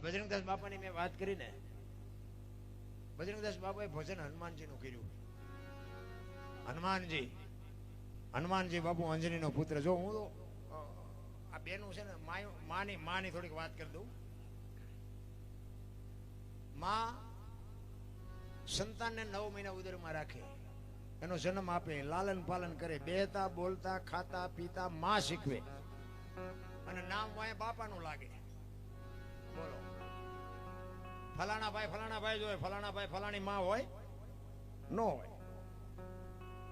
આ બજરંગદાસ બાપાની મેં વાત કરી ને બજરંગદાસ બાપાએ ભજન હનુમાનજીનું કર્યું. હનુમાનજી હનુમાનજી બાપુ અંજનીનો પુત્ર. જો હું આ બેનું છે ને માની માની થોડીક વાત કરી દઉં. માં સંતાનને નવ મહિના ઉદરમાં રાખે. એનો જન્મ આપે, લાલન પાલન કરે બેતા બોલતા, ખાતા, પીતા, માં શીખવે. અને નામ વાય બાપાનું લાગે. ફલાણા ભાઈ ફલાણા ભાઈ હોય ફલાણા ભાઈ ફલાણી માં હોય, ન હોય.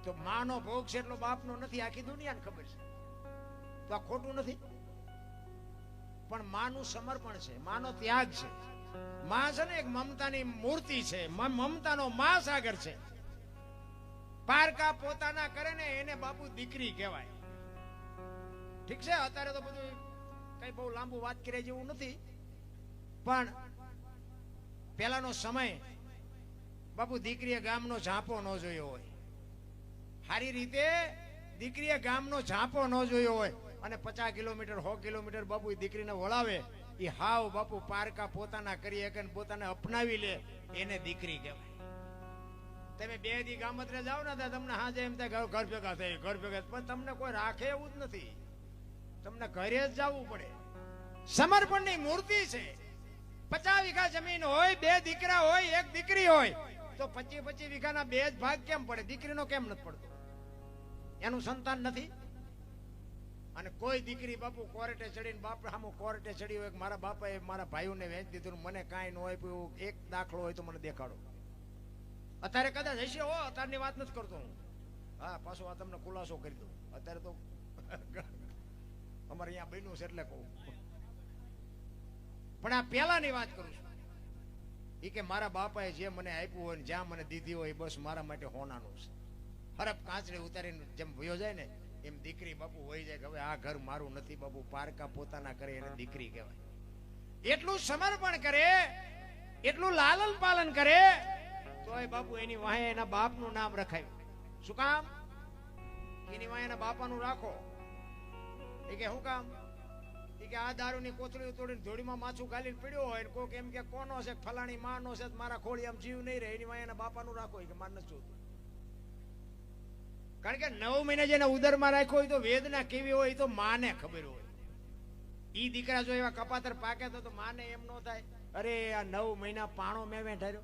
તો માનો ભોગ છે એટલો બાપનો નથી, આખી દુનિયાને ખબર છે. તો આ ખોટું નથી. પણ માનું સમર્પણ છે, માનો ત્યાગ છે. માં છે ને એક મમતાની મૂર્તિ છે મમતાનો મમતાનો મહાસાગર છે. પારકા પોતાના કરે ને એને બાપુ દીકરી કહેવાય. ઠીક છે? અત્યારે તો બધું કઈ બહુ લાંબુ વાત કરે જેવું નથી. પણ પેલાનો સમય બાપુ દીકરીએ ગામનો ઝાંપો ન જોયો હોય. સારી રીતે દીકરીએ ગામનો ઝાંપો ન જોયો હોય અને પચાસ કિલોમીટર, સો કિલોમીટર બાપુ દીકરીને વળાવે એ હાવ બાપુ પારકા પોતાના કરી શકે પોતાને અપનાવી લે, એને દીકરી કહેવાય. તમે બે દી ગામત્રે જાઓ ને ત્યાં તમને હાજે એમ થાય ઘર- ભેગા થઈ, ઘર ભેગા પણ તમને કોઈ રાખે એવું જ નથી. તમને ઘરે જ જવું પડે. સમર્પણની મૂર્તિ છે. પચાસ વીઘા જમીન હોય, બે દીકરા હોય, એક દીકરી હોય, તો પચીસ પચીસ વીઘાના બે જ ભાગ કેમ પડે? દીકરીનો કેમ નથી પડતો? એનું સંતાન નથી? અને કોઈ દીકરી બાપુ કોર્ટે ચડીને બાપ સામું કોર્ટે ચડી હોય મારા બાપાએ મારા ભાઈઓને વેચી દીધું મને કાંઈ ન આપ્યું, એક દાખલો હોય તો મને દેખાડો. અત્યારે કદાચ હશે, હો, અત્યારની વાત નથી કરતો હું. હા, પાછો આ તમને ખુલાસો કરી દઉં. અત્યારે તો અમારે અહીંયા બન્યું છે એટલે કહું. પણ આ પહેલાની વાત કરું છું. એ કે મારા બાપાએ જે મને આપ્યું હોય જ્યાં મને દીધી હોય બસ મારા માટે હોનાનું છે. હરફ કાંચરે ઉતારીને જેમ વયો જાય ને, એમ દીકરી બાપુ હોય જાય કે હવે આ ઘર મારું નથી બાપુ, પારકા પોતાના કરે એને દીકરી કહેવાય. એટલું સમર્પણ કરે, એટલું લાલન પાલન કરે, તોય બાપુ એની વાહે એના બાપનું નામ રખાયું. શું કામ? એની વાહે એના બાપાનું રાખો. એ કે શું કામ? કે આ દારૂની કોથળી તોડીને ધોળીમાં માછું ગાલીને પીડ્યો હોય ને કોક એમ કે કોનો છે ફલાણી માનો છે મારા ખોળી આમ જીવ નહીં રહે, એની એના બાપાનું રાખો કે માર નથી જોતું. કારણ કે નવ મહિના જેને ઉદરમાં રાખ્યો હોય તો વેદના કેવી હોય તો માને ખબર હોય. ઈ દીકરા જો એવા કપાતર પાકે તો માને એમ ન થાય. અરે, આ નવ મહિના પાણો મેં વેઠાર્યો.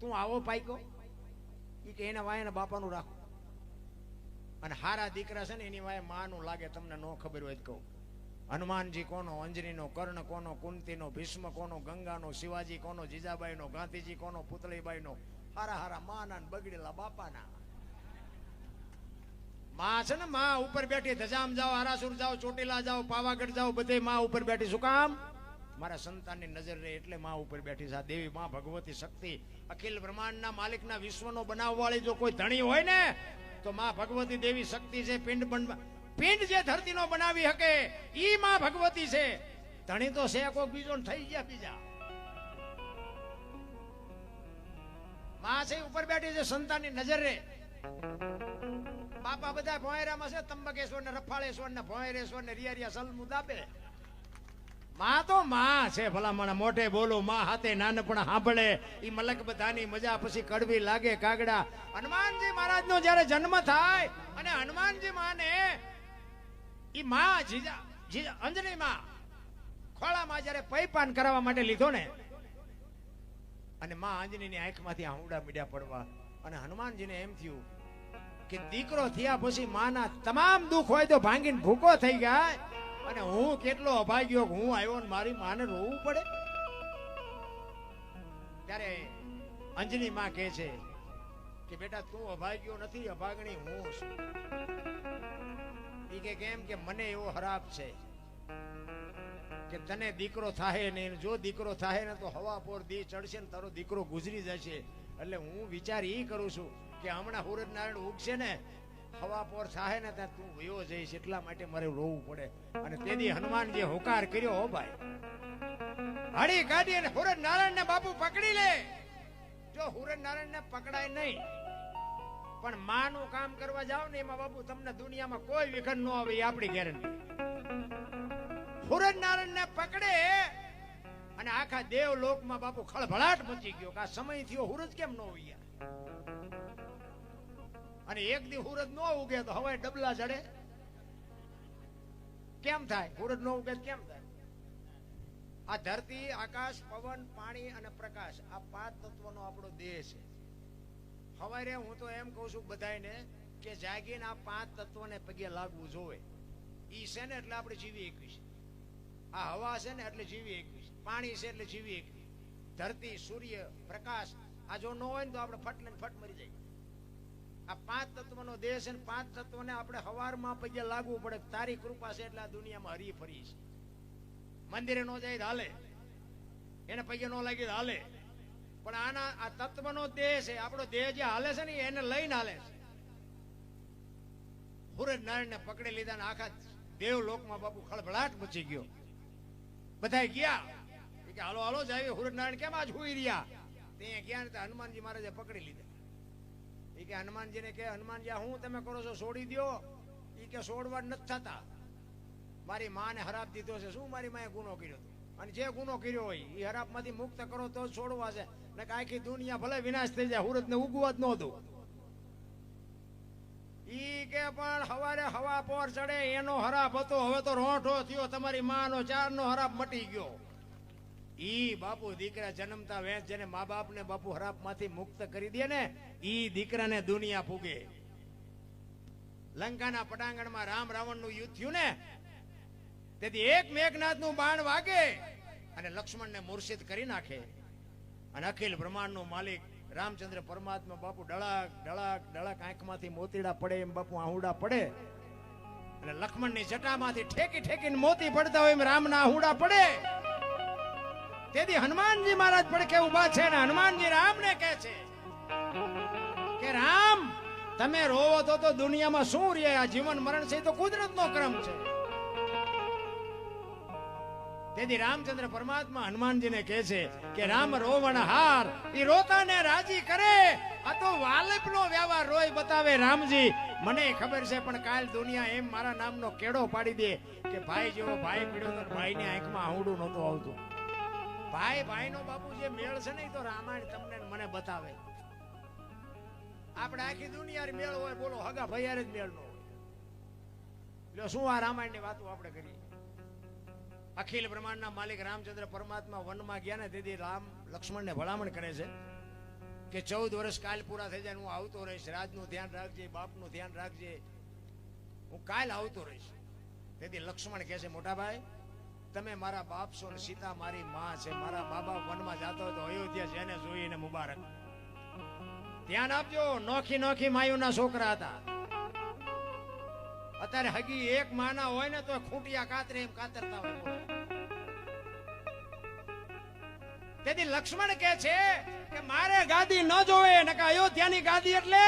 તું આવો પાક્યો? ઈ કે એના વાયના બાપાનું રાખો. અને હારા દીકરા છે ને એની વાય માનું લાગે, તમને ન ખબર હોય કહું. હનુમાનજી કોનો, અંજનીનો, કર્ણ કોનો, કુંતીનો, ભીષ્મ કોનો, ગંગાનો, શિવાજી કોનો, જીજાબાઈનો, ગાંધીજી કોનો, પુતળીબાઈનો, હારા હારા માના બગડેલા બાપાના. માં છે ને, માં ઉપર બેઠી, ધજામ જાઓ, હરાસુર જાઓ, ચોટીલા જાઓ, પાવાગઢ જાઓ, બધે માં ઉપર બેઠી. શું કામ? મારા સંતાનની નજર રહે એટલે માં ઉપર બેઠી છે. આ દેવી માં ભગવતી શક્તિ, અખિલ બ્રહ્માંડના માલિકના વિશ્વનો બનાવવાળી જો કોઈ ધણી હોય ને, તો માં ભગવતી દેવી શક્તિ છે, પિંડ બન પિંડ જે ધરતીનો બનાવી શકે ઈ માં ભગવતી છે. ધણી તો છે, કોક બીજો થઈ ગયા બીજા. માં છે, ઉપર બેઠી છે, સંતાનની નજર રે. બાપા બધા ભોયરામાં છે, તંબકેશ્વર ને રફાળેશ્વર ને ભોયરેશ્વર ને રિયારિયા સલમુ દાબે માં તો માં છે, ભલામણ, મોઢે બોલો, માં હાથે નાનપણ સાંભળે. એ મલક બધાની મજા પછી કડવી લાગે કાગડા. હનુમાનજી મહારાજ નો જયારે જન્મ થાય, અને હનુમાનજી માને ઈ માં જીજા જીજા અંજની માં ખોળામાં જ્યારે પૈપાન કરાવવા માટે લીધો ને, અને માં અંજનીની આંખમાંથી આહુડા મીડ્યા પડવા, અને હનુમાનજીને એમ થયું કે દીકરો થયા પછી માના તમામ દુઃખ હોય તો ભાંગીને ભૂકો થઈ ગયા અને હું કેટલો અભાગ્યો હું આવ્યો ને મારી માને રોવું પડે? ત્યારે અંજની માં કહે છે કે બેટા તું અભાગ્યો નથી, અભાગણી હું છું. ઈ કે કેમ કે મને એવો હરાપ છે કે તને દીકરો થાય ને જો દીકરો થાય ને તો હવા પોર દી ચડશે ને તારો દીકરો ગુજરી જશે. એટલે હું વિચાર એ કરું છું કે હમણાં સૂરજનારાયણ ઉગશે ને, હવા પોર થાય ને ત્યાં તું વયો જઈશ, એટલા માટે મારે રોવું પડે. અને તેથી હનુમાન જે હોકાર કર્યો, હો ભાઈ. હળી કાઢી અને સૂરજ નારાયણ ને બાપુ પકડી લે. જો સૂરજ ને પકડાય નહીં પણ માનું કામ કરવા જાવ ને એમાં બાબુ તમને દુનિયામાં કોઈ વિઘન ન આવે આપણી ગેરંટી. સૂરજનારાયણ ને પકડે અને આખા દેવ લોકમાં બાપુ ખળભળાટ મચી ગયો કે આ સમય થયો હુરજ કેમ ન ઉગ્યા? અને એક દી હુરજ ન ઉગે તો હવાય ડબલા ચડે કેમ થાય? હુરજ ન ઉગે કેમ થાય? આ ધરતી, આકાશ, પવન, પાણી અને પ્રકાશ, આ પાંચ તત્વનો આપણો દેહ છે. હવારે હું તો એમ કહું છું બધાયને કે જાગીને આ પાંચ તત્વોને પગે લાગવું જોવે ઈ છે ને એટલે આપણે જીવી એકવીસ આ હવા છે ને એટલે જીવી એકવીસ પાણી છે એટલે જીવી એકવીસ ધરતી, સૂર્ય, પ્રકાશ, આ જો ન હોય ને તો આપણે ફટ લઈને ફટ મરી જાય આ પાંચ તત્વનો દેહ છે ને પાંચ તત્વને આપણે હવારમાં પગે લાગવું પડે. તારી કૃપા છે એટલે આ દુનિયામાં હરી ફરી છે. મંદિરે ન જાય હાલે. એને પગે ન લાગી હાલે. પણ આના આ તત્વનો દેહ છે, આપણો દેહ જે હાલે છે ને, એને લઈને હાલે છે. હુરજ નારાયણને પકડી લીધા ને આખા દેવ લોકમાં બાપુ ખળભળાટ મચી ગયો. બધા ગયા. કે, હાલો હાલો જ હુરજ નારાયણ કેમ આજ હોઈ રહ્યા? તે ગયા ને હનુમાનજી મહારાજે પકડી લીધા. એ કે, હનુમાનજીને કે હનુમાનજી હું તમે કરો છો? છોડી દ્યો. એ કે છોડવા નથી થતા. મારી માને હરાપ દીધો છે. શું મારી માએ ગુનો કર્યો અને જે ગુનો કર્યો હોય એ હરાપમાંથી મુક્ત કરો તો છોડવા છે. ને આખી દુનિયા ભલે વિનાશ થઈ જાય સુરત ને ઉગવા જ ન ઈ કે પણ હવારે હવા પોર ચડે, એનો હરાપ હતો, હવે તો રોંઠો થયો, તમારી માનો ચારનો હરાપ મટી ગયો. ઈ બાપુ દીકરા જન્મતા વેચ જેને મા બાપ ને બાપુ હરાપમાંથી મુક્ત કરી દે ને, ઈ દીકરાને દુનિયા ફૂગે લંકાના પટાંગણમાં રામ રાવણનું યુદ્ધ થયું ને, તેથી એક મેઘનાથનું બાણ વાગે અને લક્ષ્મણ ને મૂર્છિત કરી નાખે. અને અખિલ બ્રહ્માંડનું માલિક રામચંદ્ર પરમાત્મા બાપુ ડળાક ડળાક ડળાક આંખમાંથી મોતીડા પડે એમ બાપુ આહુડા પડે. અને લક્ષ્મણની જટામાંથી ઠેકી ઠેકીને મોતી પડતા હોય એમ રામના આહુડા પડે. તેથી હનુમાનજી મહારાજ પડખે ઊભા છે ને હનુમાનજી રામને કહે છે કે, રામ, તમે રોવો તો તો દુનિયામાં શું રહે? આ જીવન મરણ છે તો કુદરતનો ક્રમ છે. તેથી રામચંદ્ર પરમાત્મા હનુમાનજીને કહે છે કે, રામ રોવણ હાર એ રોતાને રાજી કરે. આ તો વાલપનો વ્યવહાર રોય બતાવે રામજી. મને ખબર છે, પણ કાલ દુનિયા એમ મારા નામનો કેડો પાડી દે કે, ભાઈ જેવો ભાઈ પીડ્યો તો ભાઈની આંખમાં આવડું નહોતું આવતું. ભાઈ, ભાઈનો બાપુ જે મેળ છે ને તો રામાયણ તમને મને બતાવે. આપણે આખી દુનિયા મેળ હોય, બોલો, હગા ભૈયારે જ મેળ નો હોય. એટલે શું આ રામાયણની વાતો આપણે કરીએ? અખિલ બ્રહ્માંડના માલિક રામચંદ્ર પરમાત્મા વનમાં ગયા ને તેથી રામ લક્ષ્મણને ભલામણ કરે છે કે ચૌદ વર્ષ કાલ પૂરા થઈ જાય હું આવતો રહીશ, રાજનું ધ્યાન રાખજે, બાપનું ધ્યાન રાખજે. હું કાલ આવતો રહીશ. તેથી લક્ષ્મણ કહે છે, મોટા ભાઈ, તમે મારા બાપ છો સીતા મારી માં છે. મારા બાપ વનમાં જતો હોય તો અયોધ્યા જેને જોઈને મુબારક. ધ્યાન આપજો, નોખી નોખી માયુના છોકરા હતા. અત્યારે હગી એક માના હોય ને તો ખૂંટિયા કાતરે એમ કાતરતા હોય. તેથી લક્ષ્મણ કે છે કે મારે ગાદી ન જોવે નકા અયોધ્યાની ગાદી એટલે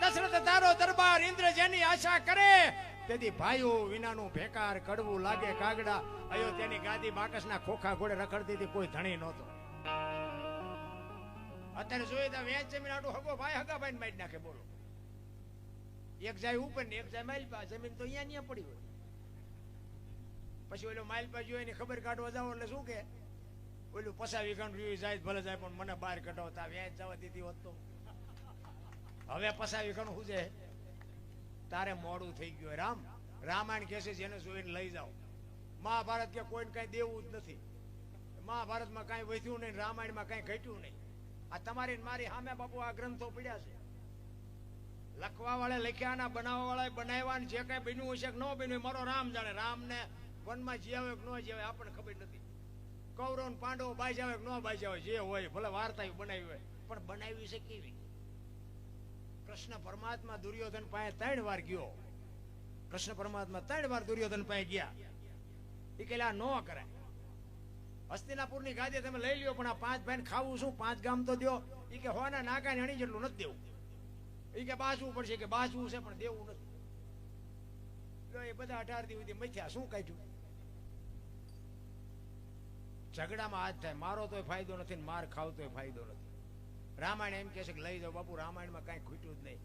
દશરથ તારો દરબાર ઇન્દ્ર જેની આશા કરે. તેથી ભાઈઓ, વિનાનું ભેકાર કડવું લાગે કાગડા. અયોધ્યાની ગાદી બાકસના ખોખા ઘોડે રખડતી હતી, કોઈ ધણી નહોતો. અત્યારે જોઈએ તો વેચ જમીન આટલું હગો ભાઈ હગા ભાઈ મારી નાખે, બોલો. એક જાય ઉપર ને એક જાય માઇલ પા જમીન તો અહીંયા અહીંયા પડી હોય. પછી ઓલો માઇલ પા જોઈએ ખબર કાઢવા જાવ એટલે શું કે ઓલું પસાવી રહ્યું જાય, ભલે જાય, પણ મને બહાર કઢાવતા વ્યાજ જવા દીધી હોત તો. હવે પસાવી ગણ શું છે? તારે મોડું થઈ ગયું રામ, રામાયણ કહે જેને જોઈને લઈ જાઓ. મહાભારત કે કોઈને કઈ દેવું જ નથી. મહાભારતમાં કાંઈ વધ્યું નહીં, રામાયણમાં કાંઈ ઘટ્યું નહીં. આ તમારી મારી સામે બાપુ આ ગ્રંથો પડ્યા છે. લખવા વાળા લખ્યા ના બનાવવા વાળા બનાવ્યા જે કઈ બન્યું હશે કે ન બન્યું મારો રામ જાણે. રામ ને વનમાં જીવે કે ન જીવે આપણને ખબર નથી. કૌરવ પાંડવ જાવે કે ન બાઈ જાવે જે હોય, ભલે વાર્તા બનાવી હોય. પણ બનાવી છે કેવી? કૃષ્ણ પરમાત્મા દુર્યોધન પાસે ત્રણ વાર ગયો. કૃષ્ણ પરમાત્મા ત્રણ વાર દુર્યોધન પાસે ગયા. એ કે ન કરાય. હસ્તિનાપુરની ગાદી તમે લઈ લ્યો, પણ આ પાંચ ભાઈ ખાવું શું? પાંચ ગામ તો દો એ કે હોના નાકા હણી જેટલું નથી દેવું. એ કે બાજવું પડશે કે બાજવું છે, પણ દેવું નથી. એ બધા અઢાર દિવસ મથ્યા. શું કાઢ્યું? ઝઘડામાં હાથ થાય. મારો તોય ફાયદો નથી ને માર ખાવ તોય ફાયદો નથી. રામાયણ એમ કહે છે કે, લઈ જાઓ બાપુ, રામાયણમાં કાંઈ ખૂટ્યું જ નહીં.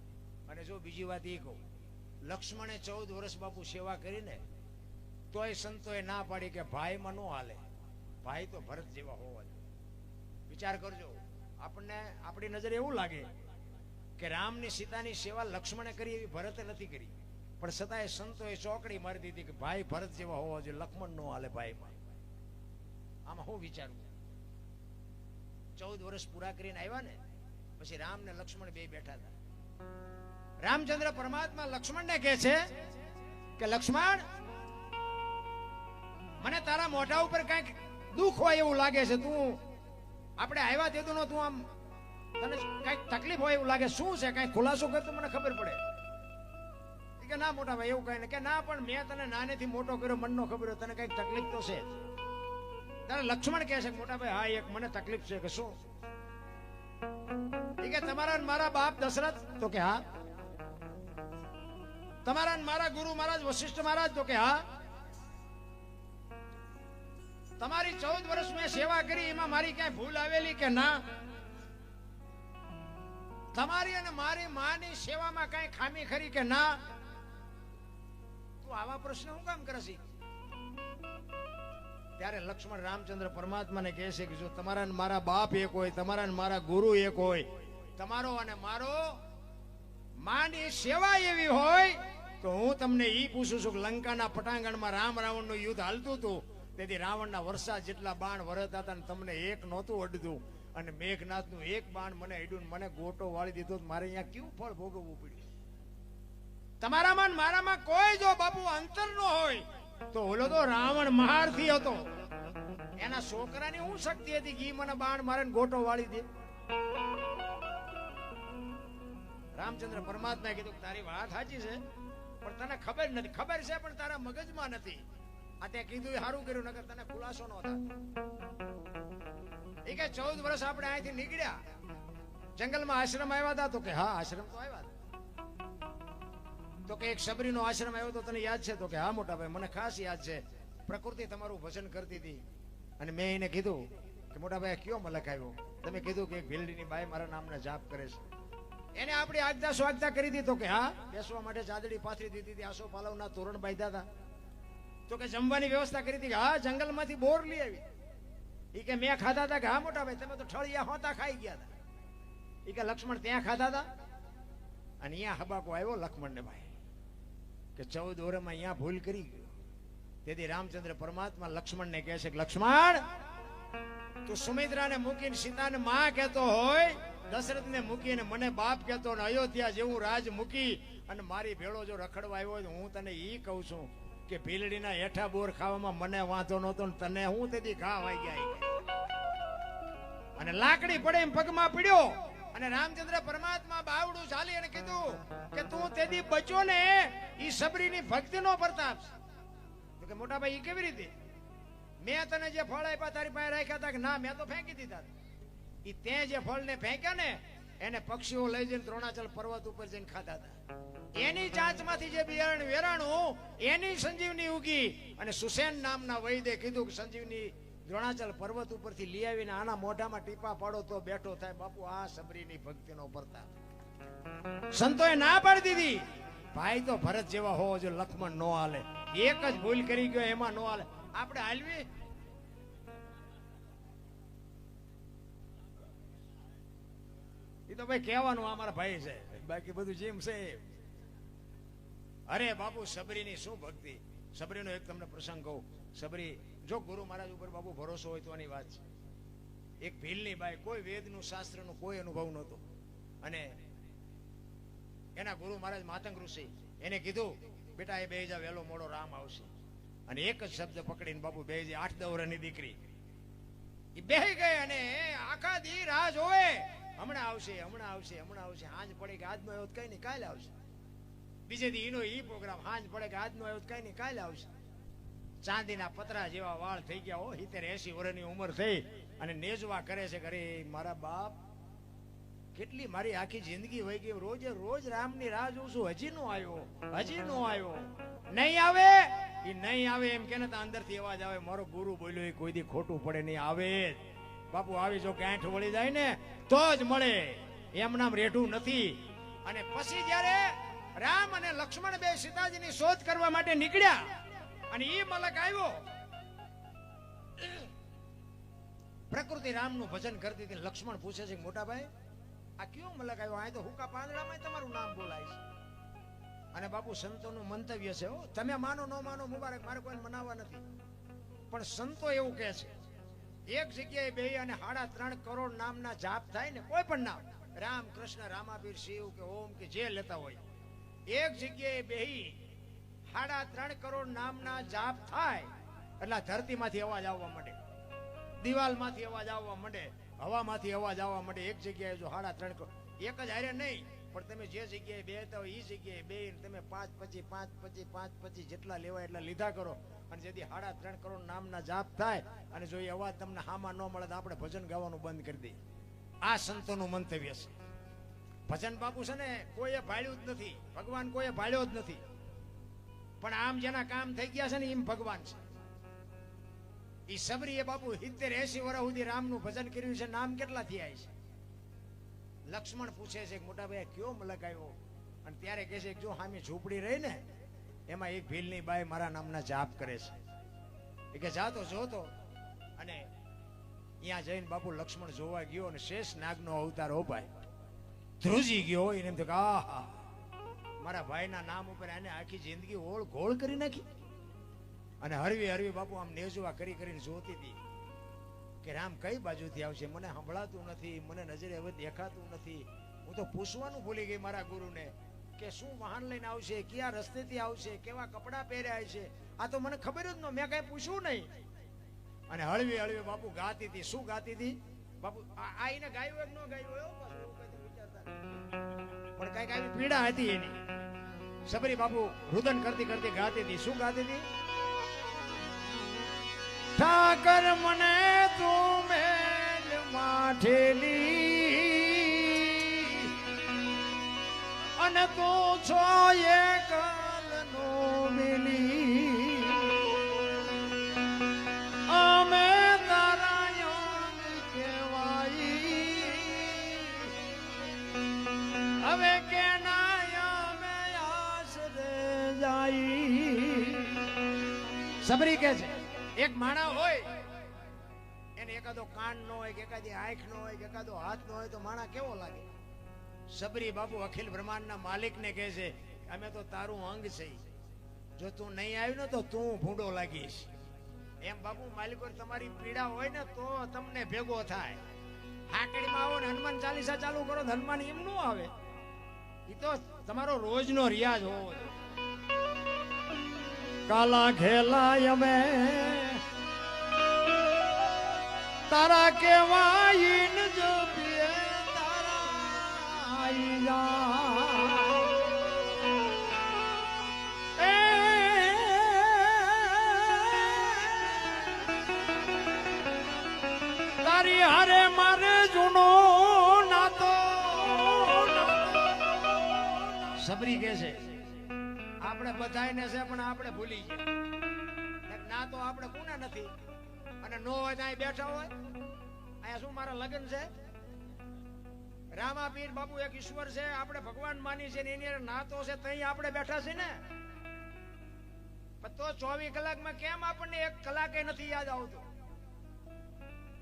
અને જો બીજી વાત એ કહું, લક્ષ્મણે ચૌદ વર્ષ બાપુ સેવા કરીને તોય સંતોએ ના પાડી કે ભાઈમાં નો હાલે. ભાઈ તો ભરત જેવા હોવા જોઈએ. વિચાર કરજો, આપણને આપણી નજરે એવું લાગે કે રામની સીતાની સેવા લક્ષ્મણે કરી એવી ભરતે નથી કરી. પણ છતાંય સંતોએ ચોકડી મારી દીધી કે, ભાઈ ભરત જેવા હોવા જોઈએ, લક્ષ્મણ નો હાલે ભાઈમાં. આમાં હું વિચારું? ચૌદ વર્ષ પૂરા કરીને આવ્યા ને, પછી રામ ને લક્ષ્મણ બે બેઠા હતા. રામચંદ્ર પરમાત્મા લક્ષ્મણ ને કહે છે કે, લક્ષ્મણ, મને તારા મોઢા ઉપર કંઈક દુઃખ હોય એવું લાગે છે. તું, આપણે આવ્યા તે નો તું આમ તને કંઈક તકલીફ હોય એવું લાગે. શું છે? કઈ ખુલાસો કર તો મને ખબર પડે. કે ના મોટા ભાઈ એવું કઈ ને કે ના, પણ મેં તને નાનેથી મોટો કર્યો, મનનો ખબર તને કંઈક તકલીફ તો છે. ત્યારે લક્ષ્મણ કહે છે, મોટા ભાઈ, હા, એક મને તકલીફ છે કે શું? કે, તમારા મારા બાપ દશરથ? તો કે, હા. તમારા મારા ગુરુ મહારાજ, વશિષ્ઠ મહારાજ? તો કે, હા. તમારી ચૌદ વર્ષ મેં સેવા કરી, એમાં મારી ક્યાંય ભૂલ આવેલી કે ના? તમારી અને મારી માની સેવામાં કઈ ખામી ખરી કે ના? તું આવા પ્રશ્ન હું કામ કરે છે ત્યારે લક્ષ્મણ રામચંદ્ર પરમાત્માને કહે છે કે જો તમારા મારા બાપ એક હોય, તમારા મારા ગુરુ એક હોય, તમારો અને મારો માની સેવા એવી હોય, તો હું તમને એ પૂછું છું કે લંકાના પટાંગણમાં રામ રાવણનું યુદ્ધ હાલતું હતું, તેથી રાવણના વર્ષા જેટલા બાણ વરતા હતા તમને એક નહોતું અડધું. અને મેઘનાથનું એક બાણ મને અડ્યું મને ગોટો વાળી દીધો મારે અહીંયા કેવું ફળ ભોગવવું પડ્યું? તમારામાં મારામાં કોઈ જો બાપુ અંતર ન હોય તો ઓલો તો રાવણ મહારથી હતો. એના છોકરાની હું શક્તિ હતી ઘી મને બાણ મારે ગોટો વાળી દે. રામચંદ્ર પરમાત્માએ કીધું તારી વાત સાચી છે, પણ તને ખબર નથી. ખબર છે, પણ તારા મગજમાં નથી. આ તે કીધું સારું કર્યું, નકર તને ખુલાસો ન થાય. એ કે ચૌદ વર્ષ આપણે અહીંથી નીકળ્યા. જંગલમાં આશ્રમ આવ્યા હતા તો કે હા, આશ્રમ તો આવ્યા હતા. તો કે એક શબરીનો આશ્રમ આવ્યો તો તને યાદ છે? તો કે હા, મોટા ભાઈ, મને ખાસ યાદ છે. પ્રકૃતિ તમારું ભજન કરતી હતી. અને મેં એને કીધું કે, મોટા ભાઈ કયો મલક આવ્યો? તમે કીધું કે, એક ભીલડીની બાઈ મારા નામને જાપ કરે છે. એને આપણી આજ્ઞા સ્વાગતા કરી તો કે, હા, બેસવા માટે ચાદડી પાથરી દીધી હતી, આસો પાલવના તોરણ બાંધ્યા હતા. તો કે જમવાની વ્યવસ્થા કરી હતી કે, હા, જંગલમાંથી બોર લઈ આવી. ઈ કે, મેં ખાધા હતા. કે, હા, મોટા ભાઈ, તમે તો ઠળિયા હોતા ખાઈ ગયા હતા. ઈ કે, લક્ષ્મણ ત્યાં ખાધા હતા? અને અહીંયા હબાકો આવ્યો લક્ષ્મણને ભાઈ. કે ચૌદ વર્ષમાં અહીંયા ભૂલ કરી ગયો. તેથી રામચંદ્ર પરમાત્મા લક્ષ્મણને કહે છે લક્ષ્મણ, તું સુમિત્રાને મૂકીને સીતાને માં કહેતો હોય, દશરથને મૂકીને મને બાપ કહેતો ને અયોધ્યા જેવું રાજ મૂકી અને મારી ભેળો જો રખડવા આવ્યો હોય તો હું તને ઈ કહું છું કે ભીલડીના હેઠા બોર ખાવામાં મને વાંધો નહોતો ને તને હું તેથી ઘા વાઈ ગયા અને લાકડી પડે એમ પગમાં પડ્યો. અને રામચંદ્ર પરમાત્મા બાવડું ચાલી અને કીધું કે તું તેથી બચો ને એ સબરીની ભક્તિનો પ્રતાપ કે મોટા ભાઈ કેવી રીતે? મેં તને જે ફળ આપ્યા તારી પાસે રાખ્યા હતા કે ના, મેં તો ફેંકી દીધા એ તે જે ફળને ફેંક્યા ને, એને પક્ષીઓ લઈ જઈને દ્રોણાચલ પર્વત ઉપર જઈને ખાતા હતા એની ચાંચમાંથી જે બિયારણ વેરાણું, એની સંજીવની ઉગી અને સુસેન નામના વૈદે કીધું કે સંજીવની દ્રોણાચલ પર્વત ઉપરથી લઈ આવીને આના મોઢામાં ટીપા પાડો તો બેઠો થાય. બાપુ આ સબરીની ભક્તિનો પ્રતાપ સંતોએ ના પાડી દીધી. ભાઈ તો ભરત જેવા હોવો જો લક્ષ્મણ નો હાલે. એક જ ભૂલ કરી ગયો એમાં નો હાલે. આપણે હાલવી? એ તો ભાઈ કહેવાનું અમારા ભાઈ છે. બાકી બધું જેમ છે અરે બાપુ સબરીની શું ભક્તિ? સબરીનો એક તમને પ્રસંગ કહું. સબરી જો ગુરુ મહારાજ ઉપર બાબુ ભરોસો હોય તો આની વાત છે. એક ભીલની બાઈ, કોઈ વેદનું શાસ્ત્રનું કોઈ અનુભવ નહોતો. અને એના ગુરુ મહારાજ માતંગ ઋષિ, એને કીધું, બેટા, એ બે જા વહેલો મોડો રામ આવશે. અને એક જ શબ્દ પકડીને બાપુ બે આઠ દવરની દીકરી. એ બે ગઈ અને આખા દી રાહ જોવે. હમણાં આવશે હમણાં આવશે હમણાં આવશે. હાંજ પડે કે આજનો આવ્યો કઈ નહીં, કાલે આવશે. બીજે દી એનો ઈ પ્રોગ્રામ હાંજ પડે કે આજનો આવ્યો કઈ નહીં, કાલે આવશે. ચાંદીના પતરા જેવા વાળ થઈ ગયા હો, સિત્તેર એસી વર્ષની ઉંમર થઈ અને નેજવા કરે છે ઘરે મારા બાપ, કેટલી મારી આખી જિંદગી વહી ગઈ. રોજે રોજ રામની રાહ જોઉં છું હજી નો આવ્યો, હજી નો આવ્યો. નહીં આવે? એ નહીં આવે એમ કે અંદરથી અવાજ આવે. મારો ગુરુ બોલ્યો એ કોઈ દી ખોટું પડે નહીં, આવે બાપુ, આવી જો ગાંઠ વળી જાય ને, તો જ મળે. એમ નામ રેઠું નથી. અને પછી જ્યારે રામ અને લક્ષ્મણ બે સીતાજીની શોધ કરવા માટે નીકળ્યા અને એ મલક આવ્યો. પ્રકૃતિ રામનું ભજન કરતી હતી. લક્ષ્મણ પૂછે છે મોટા ભાઈ આ કયો મલક આવ્યો? આ તો હુકા પાંદડામાં તમારું નામ બોલાય છે. અને બાપુ, સંતોનું મંતવ્ય છે, હો, તમે માનો, ન માનો, મુબારક, મારે કોઈને મનાવવા નથી. પણ સંતો એવું કહે છે, એક જગ્યાએ બે અને સાડા ત્રણ કરોડ નામના જાપ થાય ને, કોઈ પણ નામ, રામ કૃષ્ણ રામાબીર શિવ કે ઓમ કે જે લેતા હોય, એક જગ્યાએ બેહી સાડા ત્રણ કરોડ નામના જાપ થાય, એટલે ધરતીમાંથી અવાજ આવવા માંડે. દિવાલમાંથી અવાજ આવવા માંડે, હવામાંથી અવાજ આવવા માંડે. એક જગ્યાએ જો સાડા ત્રણ કરોડ, એક જ હારે નહીં, પણ તમે જે જગ્યાએ બેહતા હોય એ જગ્યાએ બે તમે પાંચ પછી પાંચ પછી પાંચ પછી જેટલા લેવાય એટલા લીધા કરો. અને જેથી સાડા ત્રણ કરોડ નામના જાપ થાય, અને જો એ અવાજ તમને હામાં ન મળે તો આપણે ભજન ગાવાનું બંધ કરી દઈએ. આ સંતોનું મંતવ્ય છે. ભજન બાપુ છે ને, કોઈએ ભાળ્યું જ નથી. ભગવાન કોઈએ ભાળ્યો જ નથી. પણ આમ જેના કામ થઈ ગયા છે ને એમ ભગવાન છે. એ સબરીએ બાપુ સિત્તેર એસી વર્ષ સુધી રામનું ભજન કર્યું છે નામ કેટલા થયા છે? લક્ષ્મણ પૂછે છે મોટા ભાઈ કયો મલક અને ત્યારે કહે છે જો સામે ઝૂંપડી રહી ને, એમાં એક ભીલની બાઈ મારા નામના જાપ કરે છે. એ કે જાતો જોતો અને ત્યાં જઈને બાપુ લક્ષ્મણ જોવા ગયો અને શેષ નાગનો અવતાર ઓપાય ધ્રુજી ગયો, એને થયું કે આહા. મારા ભાઈના નામ ઉપર એને આખી જિંદગી ઓળ ગોળ કરી નાખી. અને હરવી હરવી બાપુ આમ નેજવા કરી કરીને જોતી હતી કે રામ કઈ બાજુથી આવશે? મને સંભળાતું નથી, મને નજરે હવે દેખાતું નથી. હું તો પૂછવાનું ભૂલી ગઈ મારા ગુરુને કે શું વાહન લઈને આવશે? કયા રસ્તેથી આવશે? કેવા કપડાં પહેર્યા છે? આ તો મને ખબર જ ન, મેં કઈ પૂછ્યું નહીં. અને હળવી હળવી બાપુ ગાતી હતી. શું ગાતી હતી? બાપુ, આ એને ગાયું એક ન ગાયું. પણ કંઈક આવી પીડા હતી એની. સબરી બાપુ રુદન કરતી કરતી ગાતી હતી શું ગાતી હતી ઠાકર મને તું મેલ માઠેલી અને તું છો એકલનો મિલી સબરી કે છે? એક માણા હોય, એને એકાદો કાન નો હોય એકાદી આંખ નો હોય એકાદો હાથ નો હોય તો માણા કેવો લાગે? સબરી બાપુ અખિલ બ્રહ્માંડના માલિકને કહે છે, અમે તો તારું અંગ છે. જો તું નહીં આવ્યું ને તો તું ભૂંડો લાગીશ. એમ બાપુ માલિકો, તમારી પીડા હોય ને તો તમને ભેગો થાય. હાકડીમાં આવો ને હનુમાન ચાલીસા ચાલુ કરો તો હનુમાન એમ નું આવે. એ તો તમારો રોજનો રિયાઝ હોવો કાલા ખેલાય અમે. તારા કેવાય ન જો પીએ, તારા એ તારી હારે મારે જૂનો નાતો સબરી કે છે બધાયને છે, પણ આપણે ભૂલી ગયા. ના તો આપણે કોને નથી. અને નો હોય તો અહીં બેઠા હોય. અહીંયા શું મારા લગ્ન છે? રામાપીર બાપુ એક ઈશ્વર છે, આપણે ભગવાન માની છે એની નાતો છે તઈ આપણે બેઠા છે ને. તો ચોવીસ કલાકમાં કેમ આપણને એક કલાકે નથી યાદ આવતું?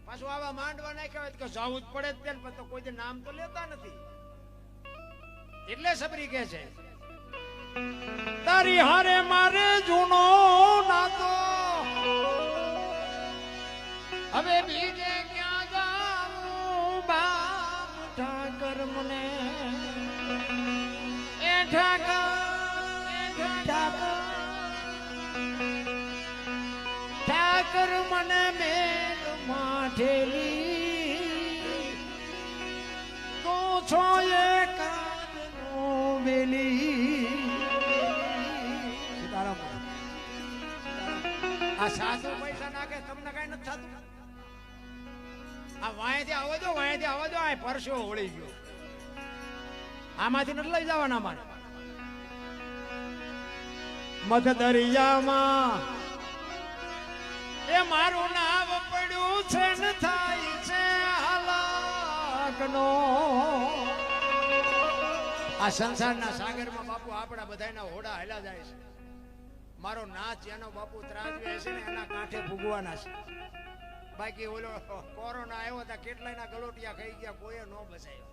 પાછું આવા માંડવા નાખ્યા હોય કે જવું જ પડે જ તે તો કોઈ નામ તો લેતા નથી. એટલે સબરી કે છે તારી હારે મારે જૂનો નાતો. હવે બીજે ક્યાં જાઉં? બાપ ઠાકર મને. એ ઠાકર એ ઠાકર. મને મેલ માઠેલી. તું છો એકાદનો આ સાધુ પૈસા નાખે, તમને કઈ નથી થતું? આ વાંયથી આવો દો વાંયથી આવો દો આ પરસ્યો હોળી ગયો. આમાંથી નથી લઈ જવાના મારે. મધ દરિયામાં એ મારું નામ પડ્યું છે ને થાય છે હલાકનો. આ સંસારના સાગરમાં બાપુ આપણા બધાના હોડા હેલા જાય છે. મારો નાચ એનો બાપુ ત્રાજવે છે ને એના કાંઠે ભૂગવાના છે. બાકી ઓલો કોરોના આવ્યો હતા કેટલાયના ગલોટિયા ખાઈ ગયા, કોઈએ ન બચાવ્યો.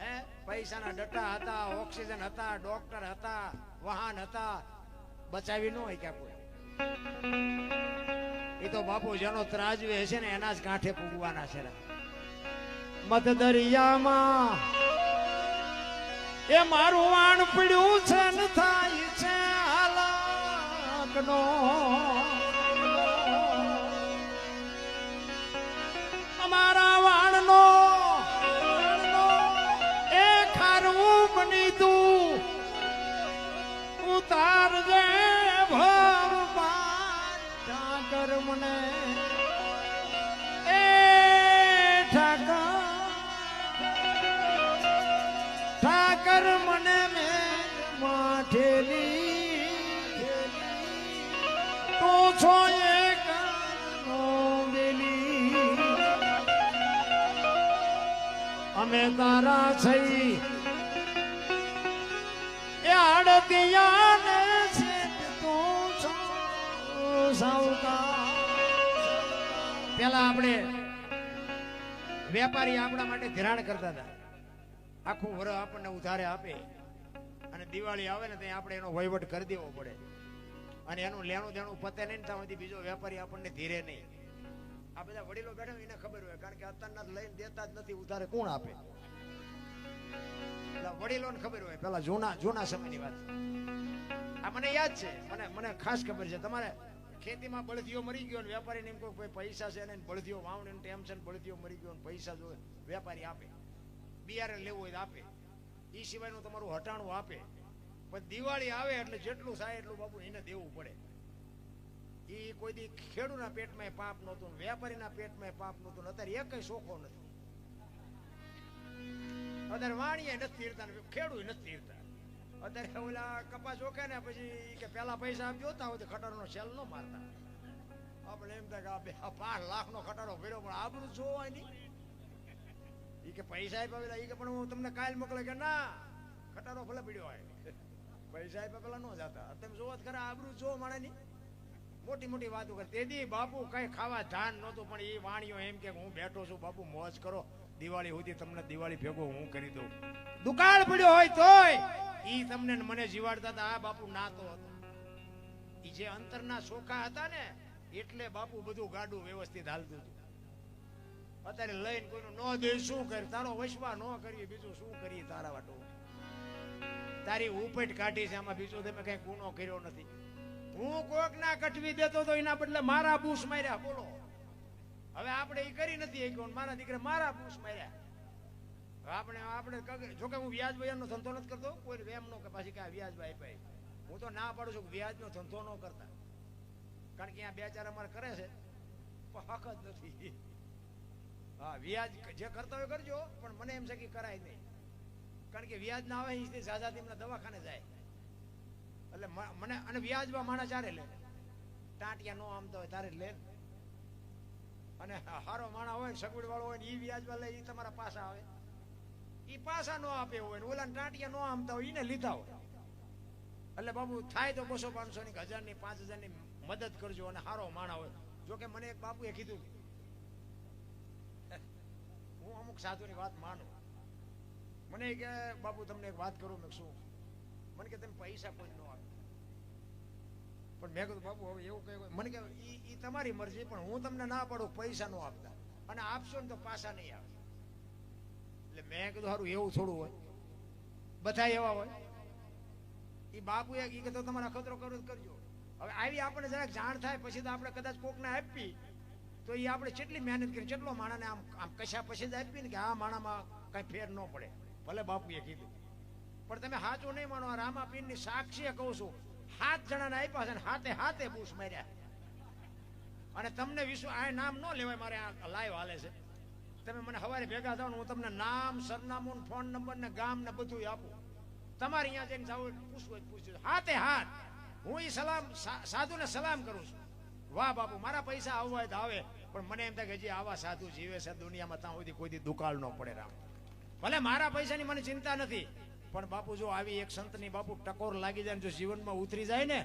હે? પૈસાના ડટ્ટા હતા, ઓક્સિજન હતા, ડોક્ટર હતા, વાહન હતા, બચાવી ન હોય ક્યાં કોઈ. એ તો બાપુ જેનો ત્રાજવે હશે ને એના જ કાંઠે પૂગવાના છે. મત દરિયામાં એ મારું વાણ પડ્યું છે ને થાય છે. હાલાકનો તારા થઈ પેલા આપણે વેપારી આપણા માટે ધિરાણ કરતા હતા. આખું વર આપણને ઉધારે આપે. અને દિવાળી આવે ને ત્યાં આપણે એનો વહીવટ કરી દેવો પડે. અને એનું લેણું દેણું પતે નહીં ત્યાં સુધી બીજો વેપારી આપણને ધીરે નહીં. આ બધા વડીલો બેઠા એને ખબર હોય, કારણ કે અત્યારના લઈને દેતા જ નથી, ઉધારે કોણ આપે? વડીલો વડીલોને ખબર હોય, પેલા જૂના જૂના સમયની વાત. આ મને યાદ છે, મને મને ખાસ ખબર છે. તમારે ખેતીમાં બળદીઓ મરી ગયો ને વેપારીને એમ કહો પૈસા છે ને બળદીઓ વાવણી ટેમ છે ને બળદીઓ મરી ગયો ને પૈસા જો વેપારી આપે. બિયારણ લેવું હોય આપે. એ સિવાયનું તમારું હટાણું આપે. પણ દિવાળી આવે એટલે જેટલું થાય એટલું બાપુ એને દેવું પડે. એ કોઈ દી ખેડૂના પેટમાં પાપ નહોતું, વેપારીના પેટમાં પાપ નહોતું અત્યારે એક શોખો નથી. અત્યારે વાણીએ નથી તીરતા ખેડૂત નથી તીરતા અત્યારે ઓલા કપાસ ઓકે ને પછી કે પેલા પૈસા આપ જોતા હોય તો નો સેલ ન મારતા. આપણે એમ થાય કે પાંચ લાખ નો ખટારો ભર્યો, પણ આબરું જોવાય નહીં. ઈ કે પૈસા આપ્યા ઈ કે પણ હું તમને કાલ મોકલે કે ના, ખટારો ભલે પીડ્યો હોય. પૈસા આપ્યા પેલા ન જાતા. તમે જોવો ખરા આબરું જો માણેની મોટી મોટી વાતો કરે. તેથી બાપુ કઈ ખાવા ધાન નહોતું, પણ એ વાણીઓ એમ કે હું બેઠો છું, બાપુ મોજ કરો. દિવાળી સુધી તમને દિવાળી ભેગો હું કરી દઉં. દુકાળ પડ્યો હોય તોય એ તમને મને જીવાડતા હતા. આ બાપુ નાતો હતો. એ જે અંતરના સોખા હતા ને, એટલે બાપુ બધું ગાડું વ્યવસ્થિત હાલતું હતું. અત્યારે લઈને કોઈનું ન દે, શું કરે? તારો વસવા ન કરીએ, બીજું શું કરીએ? તારા વાટો. તારી ઉપેટ કાઢી છે, આમાં બીજો તમે કઈ ગુનો કર્યો નથી. હું કોક ના કટવી દેતો તો એના બદલે મારા બૂસ માર્યા, બોલો. હવે આપણે એ કરી નથી શક્યો. મારા દીકરા મારા બૂસ માર્યા. આપણે આપણે કગ- જો કે હું વ્યાજ નો ધંધો નથી કરતો, કોઈ વેમ નો કે પાછી કે વ્યાજ ભાઈ ભાઈ હું તો ના પાડું છું વ્યાજ વ્યાજનો ધંધો ન કરતા. કારણ કે અહીંયા બે ચાર અમારે કરે છે હક જ નથી. હા, વ્યાજ જે કરતા હોય કરજો, પણ મને એમ છે કે કરાય નહીં. કારણ કે વ્યાજ ના આવે એ ઝાઝાથી એમના દવાખાને જાય. એટલે મને, અને વ્યાજમાં માણસ ચારે લે. ટાંટિયા નો આમતા હોય, તારે લે. અને હારો માણા હોય સગવડ વાળો હોય ને ઈ વ્યાજમાં લે, ઈ તમારા પાસા આવે. ઈ પાસા નો આપે હોય ને ઓલા ટાંટિયા નો આમતા હોય, ઈને લીધા હોય. એટલે બાબુ, થાય તો બસો પાંચસો ની હજારની પાંચ હજારની મદદ કરજો અને હારો માણા હોય. જોકે મને એક બાપુએ કીધું, હું અમુક સાધુની વાત માનું. મને કે, બાપુ, તમને એક વાત કરું, મેં શું મને કે તમે પૈસા કોઈ ન આપો. પણ મેં કીધું, બાપુ, હવે એવું કહ્યું મને કે, ઈ તમારી મરજી, પણ હું તમને ના પાડું, પૈસા નો આપતા. અને આપશો ને તો પાછા નહીં આવે. એટલે મેં કીધું સારું એવું થોડું હોય. બધા એવા હોય. ઈ બાપુ એ કે, તો તમારા ખતરો કરો કરજો. હવે આવી આપણને જરાક જાણ થાય, પછી તો આપણે કદાચ કોકને આપી, તો એ આપણે કેટલી મહેનત કરી, કેટલો માણાને આમ આમ કશા પછી જ આપી ને કે આ માણામાં કઈ ફેર ન પડે. ભલે બાપુએ કીધું. પણ તમે સાચું નહીં માનો. આ રામાપીરની સાક્ષીએ કહું છું સાત જણાને આપ્યા છે હાથે હાથે બૂસ માર્યા. અને તમને વિશ્વ આ નામ ન લેવાય, મારે આ લાઈવ હાલે છે. તમે મને સવારે ભેગા થાવ હું તમને નામ, સરનામું ફોન નંબર ને ગામ ને બધું આપું. તમારે અહીંયા જઈને જાવ પૂછવું પૂછ્યું હાથે હાથ. હું એ સલામ સાધુને સલામ કરું છું. વાહ બાપુ, મારા પૈસા આવવા હોય તો આવે, પણ મને એમ થાય કે હજી આવા સાધુ જીવે છે દુનિયામાં, ત્યાં સુધી કોઈ દુકાળ ન પડે રામ. ભલે મારા પૈસાની મને ચિંતા નથી પણ બાપુ જો આવી એક સંતની બાપુ ટકોર લાગી જાય જો જીવનમાં ઉતરી જાય ને,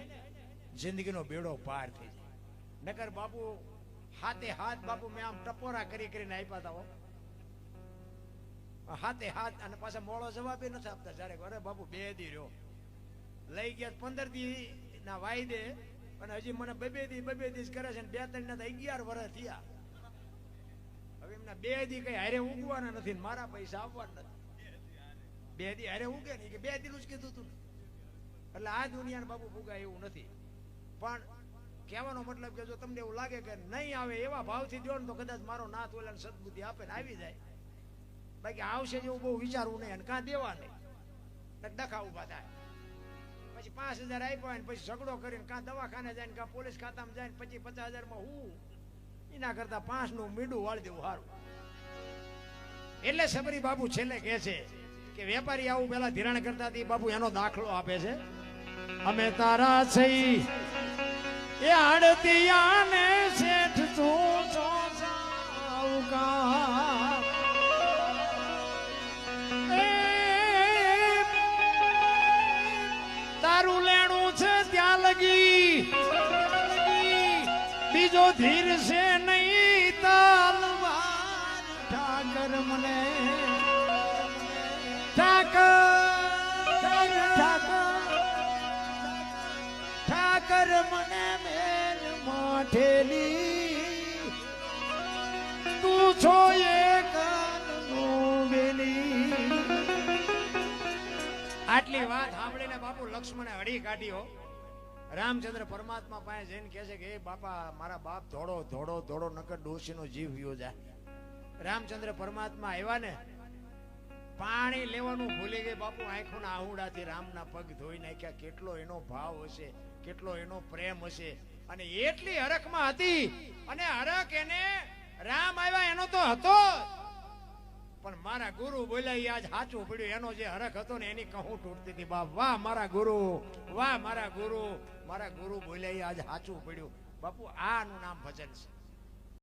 જિંદગીનો બેડો પાર થઈ જાય. નકર બાપુ હાથે હાથ બાપુ મેં આમ ટપોરા કરી કરીને આપ્યા હતા હાથે હાથ અને પાછા મોળો જવાબ નથી આપતા જ્યારે અરે બાપુ બે દી રહ્યો. લઈ ગયા પંદર દી ના વાયદે અને હજી મને બે બે દી, બે બે દી કરે છે ને બે ત્રણ ના અગિયાર વર્ષ થયા. હવે એમના બે દી કઈ હારે ઉગવાના નથી મારા પૈસા આવવાના નથી. બે દી અરે હું કે નહીં કે બે દી જ કીધું તું. એટલે આ દુનિયાને બાપુ ભૂગાય એવું નથી. પણ કહેવાનો મતલબ કે જો તમને એવું લાગે કે નહીં આવે એવા ભાવથી દો ને તો કદાચ મારો નાથ ઓલા સદબુદ્ધિ આપે ને આવી જાય. બાકી આવશે જેવું બહુ વિચારવું નહીં અને કાં દેવા નહીં. ડખા ઊભા થાય. પછી પાંચ હજાર આપ્યા ને પછી ઝઘડો કરીને કાં દવાખાને જાય ને કાં પોલીસ ખાતામાં જાય ને પછી પચાસ હજારમાં હું? એના કરતા પાંચનું મીંડું વાળી દેવું સારું. એટલે સબરી બાબુ છેલ્લે કહે છે કે વેપારી આવું પેલા ધિરાણ કરતા બાબુ એનો દાખલો આપે છે. અમે તારા છઈ એ આડતિયાને શેઠ તું છો તારું લેણું છે ત્યાં લગી. બીજો ધીર છે ઠાકર મને મેલ માઠેલી તું છો એક વેલી. આટલી વાત સાંભળીને બાપુ લક્ષ્મણે હળી કાઢ્યો રામચંદ્ર પરમાત્મા પાસે જઈને કહે છે કે, એ બાપા, મારા બાપ ધોડો ધોડો ધોડો નકર ડોશીનો જીવ વિયો જાય રામચંદ્ર પરમાત્મા આવ્યા ને, પાણી લેવાનું ભૂલી ગઈ. બાપુ આંખોના આહુડાથી રામના પગ ધોઈ નાખ્યા. કેટલો એનો ભાવ હશે. કેટલો એનો પ્રેમ હશે. અને એટલી હરખમાં હતી. અને હરખ એને રામ આવ્યા, એનો તો હતો પણ મારા ગુરુ બોલ્યા આજ સાચું પડ્યું. એનો જે હરખ હતો ને, એની કહું તૂટતી હતી. બાપ, વાહ મારા ગુરુ, વાહ મારા ગુરુ. મારા ગુરુ બોલ્યા આજ સાચું પડ્યું. બાપુ, આનું નામ ભજન છે.